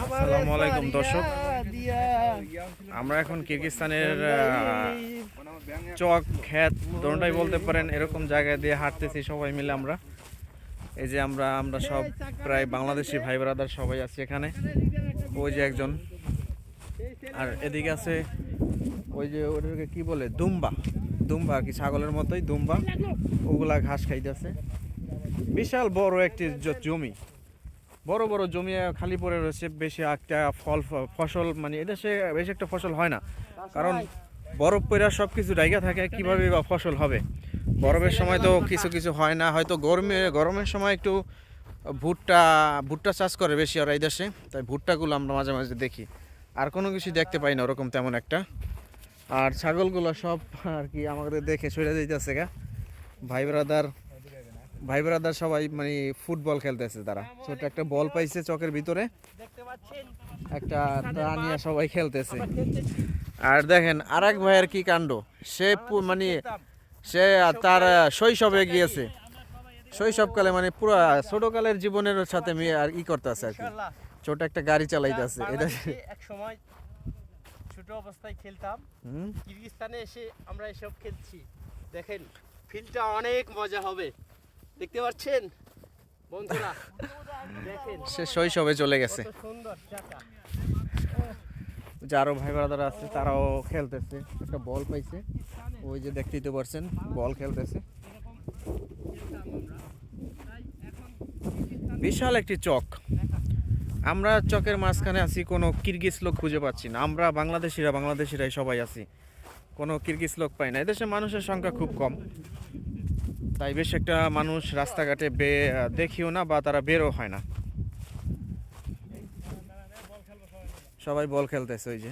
আসসালামু আলাইকুম দর্শক। আমরা এখন কিরগিস্তানের চক খ্যাত দোনটাই বলতে পারেন এরকম জায়গায় দিয়ে হাঁটতেছি সবাই মিলে আমরা। এই যে আমরা আমরা সব প্রায় বাংলাদেশি ভাই ব্রাদার সবাই আছি এখানে। ওই যে একজন। আর এদিকে আছে ওই যে ওটাকে কি বলে দুম্বা। দুম্বা কি ছাগলের মতোই দুম্বা। ওগুলা ঘাস খাইতেছে। বিশাল বড় একটি জমি। বড় বড় জমি খালি পড়ে রয়েছে, বেশি একটা ফল, ফসল মানে এদেশে বেশি একটা ফসল হয় না। কারণ বরফ পড়া সব কিছু ডাইগা থাকে, কীভাবে বা ফসল হবে? বরফের সময় তো কিছু কিছু হয় না, হয়তো গরমে, গরমের সময় একটু ভুট্টা ভুট্টা চাষ করে বেশি ওরা এই দেশে, তাই ভুট্টাগুলো আমরা মাঝে মাঝে দেখি। আর কোনো কিছু দেখতে পাই না ওরকম তেমন একটা। আর ছাগলগুলো সব আর কি আমাদের দেখে সরে যাইতেছে গা। ভাই ব্রাদার ভাই ব্রাদার সবাই মানে ফুটবল খেলতেছে তারা। ছোট একটা বল পাইছে চকের ভিতরে। একটা নিয়ে সবাই খেলতেছে। আর দেখেন আর এক ভাইয়ের কি কাণ্ড? সে মানে সে তার শৈশবে গিয়েছে। শৈশবকালে মানে পুরো ছোটকালের জীবনের সাথে মিয়ে আর ই করতেছে আর কি। ছোট একটা গাড়ি চালাইতেছে। এটা এক সময় ছোট অবস্থায় খেলতাম। হুম। কিরগিস্তানে এসে আমরা এসব খেলছি। দেখেন ফিল্ডটা অনেক মজা হবে। দেখতে পাচ্ছেন? বন্ধুরা দেখেন। সে শৈশবে চলে গেছে। সুন্দর চাকা। ভাই ব্রাদার আছে তারাও খেলতেছে। একটা বল পাইছে। ওই যে দেখতেই তো পারছেন বল খেলতেছে। বিশাল একটি চক। আমরা চকের মাঝখানে আছি কোনো কিরগিজ লোক খুঁজে পাচ্ছি না। আমরা বাংলাদেশিরা বাংলাদেশিরাই সবাই আছি। কোনো কিরগিজ লোক পাই না। এদেশে মানুষের সংখ্যা খুব কম। তাই বেশ একটা মানুষ রাস্তাঘাটে বে দেখিও না বা তারা বেরও হয় না। সবাই বল খেলতেছে ওই যে।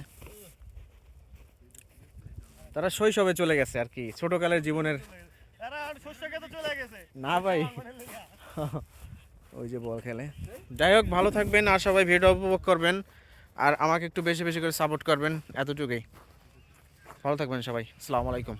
তারা শৈশবে চলে গেছে আর কি ছোটকালের জীবনের না ভাই। ওই যে বল খেলে। যাই হোক ভালো থাকবেন আর সবাই ভিডিও উপভোগ করবেন। আর আমাকে একটু বেশি বেশি করে সাপোর্ট করবেন এতটুকুই। ভালো থাকবেন সবাই। আসসালামু আলাইকুম।